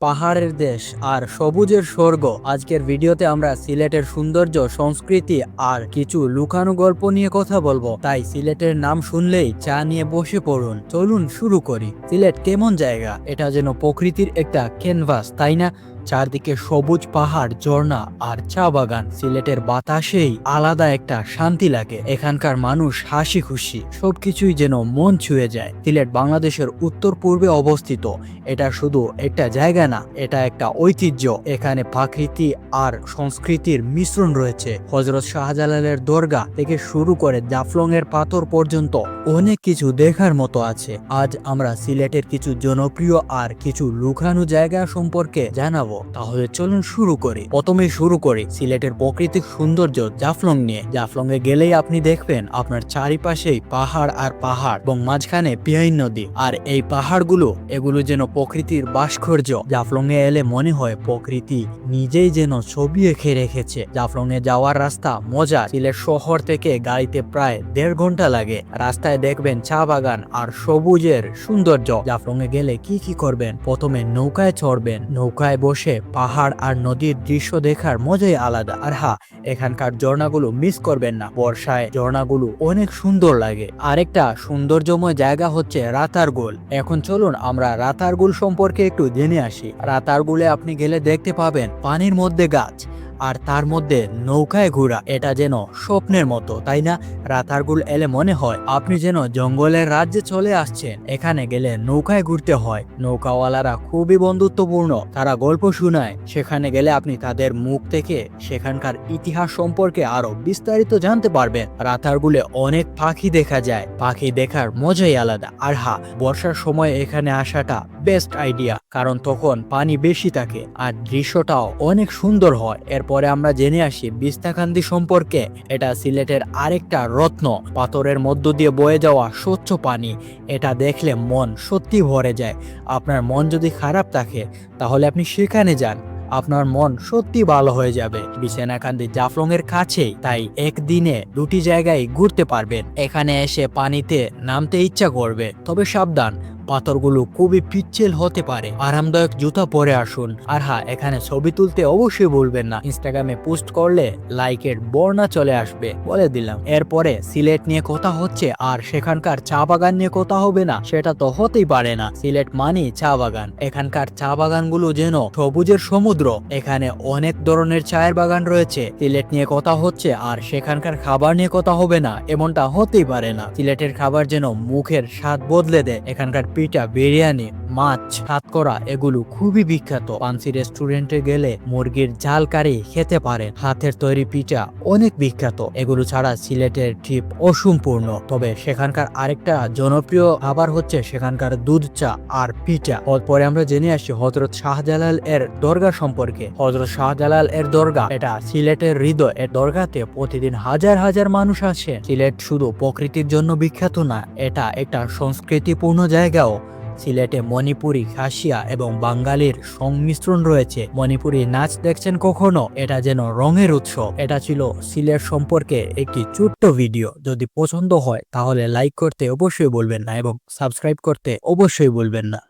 পাহাড়ের দেশ আর সবুজের স্বর্গ। আজকের ভিডিওতে আমরা সিলেটের সৌন্দর্য, সংস্কৃতি আর কিছু লুকানো গল্প নিয়ে কথা বলব। তাই সিলেটের নাম শুনলেই চা নিয়ে বসে পড়ুন। চলুন শুরু করি। সিলেট কেমন জায়গা? এটা যেন প্রকৃতির একটা ক্যানভাস তাই না? চারদিকে সবুজ পাহাড়, ঝর্ণা আর চা বাগান। সিলেটের বাতাসেই আলাদা একটা শান্তি লাগে। এখানকার মানুষ হাসি খুশি, সবকিছুই যেন মন ছুঁয়ে যায়। সিলেট বাংলাদেশের উত্তর পূর্বে অবস্থিত। এটা শুধু একটা জায়গা না, এটা একটা ঐতিহ্য। এখানে প্রাকৃতি আর সংস্কৃতির মিশ্রণ রয়েছে। হজরত শাহজালালের দরগা থেকে শুরু করে জাফলং এর পাথর পর্যন্ত অনেক কিছু দেখার মতো আছে। আজ আমরা সিলেটের কিছু জনপ্রিয় আর কিছু লুকানো জায়গা সম্পর্কে জানাব। তাহলে চলুন শুরু করি। প্রথমে শুরু করি সিলেটের প্রাকৃতিক সৌন্দর্য জাফলং নিয়ে। জাফলং এ গেলেই আপনি দেখবেন আপনার চারিপাশেই পাহাড় আর পাহাড় এবং মাঝখানে পিয়াইন নদী। আর এই পাহাড়গুলো, এগুলো যেন প্রকৃতির ভাস্কর্য। জাফলং এ এলে মনে হয় প্রকৃতি নিজেই যেন ছবি এঁকে রেখেছে। জাফলং এ যাওয়ার রাস্তা মজা সিলেট শহর থেকে গাড়িতে প্রায় দেড় ঘণ্টা লাগে। রাস্তায় দেখবেন চা বাগান আর সবুজের সৌন্দর্য। জাফলং এ গেলে কি কি করবেন? প্রথমে নৌকায় চড়বেন। নৌকায় বসে পাহাড় আর নদীর দৃশ্য দেখার মজাই আলাদা। আর হা, এখানকার ঝর্ণাগুলো মিস করবেন না। বর্ষায় ঝর্ণাগুলো অনেক সুন্দর লাগে। আরেকটা সৌন্দর্যময় জায়গা হচ্ছে রাতারগুল। এখন চলুন আমরা রাতারগুল সম্পর্কে একটু জেনে আসি। রাতারগুলে আপনি গেলে দেখতে পাবেন পানির মধ্যে গাছ। আর তার মধ্যে নৌকায় ঘোরা, এটা যেন স্বপ্নের মতো, তাই না? রাতারগুল এলে মনে হয় আপনি যেন জঙ্গলের রাজ্যে চলে আসছেন। এখানে গেলে নৌকায় ঘুরতে হয়। নৌকাওয়ালারা খুবই বন্ধুত্বপূর্ণ। তারা গল্প শোনায়। সেখানে গেলে আপনি তাদের মুখ থেকে সেখানকার ইতিহাস সম্পর্কে আরও বিস্তারিত জানতে পারবেন। রাতারগুলে অনেক পাখি দেখা যায়। পাখি দেখার মজাই আলাদা। আর হা, বর্ষার সময় এখানে আসাটা বেস্ট আইডিয়া কারণ তখন পানি বেশি থাকে আর দৃশ্যটাও অনেক সুন্দর হয়। এরপরে আমরা জেনে আসি বিস্তাকান্দি সম্পর্কে। এটা সিলেটের আরেকটা রত্ন। পাথরের মধ্য দিয়ে বয়ে যাওয়া স্বচ্ছ পানি, এটা দেখলে মন সত্যি ভরে যায়। আপনার মন যদি খারাপ থাকে, তাহলে আপনি সেখানে যান। আপনার মন সত্যি ভালো হয়ে যাবে। বিছানাকান্দি জাফলং এর কাছেই, তাই একদিনে দুটি জায়গায় ঘুরতে পারবেন। এখানে এসে পানিতে নামতে ইচ্ছা করবে, তবে সাবধান। পাথরগুলো খুবই পিচ্ছিল হতে পারে। আরামদায়ক জুতা পরে আসুন। আর হ্যাঁ এখানে ছবি তুলতে অবশ্যই ভুলবেন না। ইনস্টাগ্রামে পোস্ট করলে লাইকের বর্ণা চলে আসবে, বলে দিলাম। এরপরে সিলেট নিয়ে কথা হচ্ছে, আর সেখানকার চা বাগান নিয়ে কথা হবে না, সেটা তো হতেই পারে না। সিলেট মানে চা বাগান। এখানকার চা বাগানগুলো যেন সবুজের সমুদ্র। এখানে অনেক ধরনের চায়ের বাগান রয়েছে। সিলেট নিয়ে কথা হচ্ছে, আর সেখানকার খাবার নিয়ে কথা হবে না, এমনটা হতেই পারে না। সিলেটের খাবার যেন মুখের স্বাদ বদলে দেয়। এখানকার পিঠা বিরিয়ানি, মাছ, সাতকরা, এগুলো খুবই বিখ্যাত। পানসি রেস্টুরেন্টে গেলে মুরগির ঝাল কারি খেতে পারেন। হাতের তৈরি পিঠা অনেক বিখ্যাত। এগুলো ছাড়া সিলেটের ট্রিপ অসম্পূর্ণ। তবে সেখানকার আরেকটা জনপ্রিয় খাবার হচ্ছে সেখানকার দুধ চা আর পিঠা। পরে আমরা জেনে আসি হজরত শাহজালাল এর দরগা সম্পর্কে। হজরত শাহজালাল এর দরগা, এটা সিলেটের হৃদয়। এর দরগাতে প্রতিদিন হাজার হাজার মানুষ আসে। সিলেট শুধু প্রকৃতির জন্য বিখ্যাত না, এটা একটা সংস্কৃতিপূর্ণ জায়গাও সিলেটে মণিপুরি, খাসিয়া এবং বাঙালির সংমিশ্রণ রয়েছে। মণিপুরি নাচ দেখছেন কখনো? এটা যেন রঙের উৎসব। এটা ছিল সিলেট সম্পর্কে একটি ছোট্ট ভিডিও। যদি পছন্দ হয়, তাহলে লাইক করতে অবশ্যই বলবেন না এবং সাবস্ক্রাইব করতে অবশ্যই বলবেন না।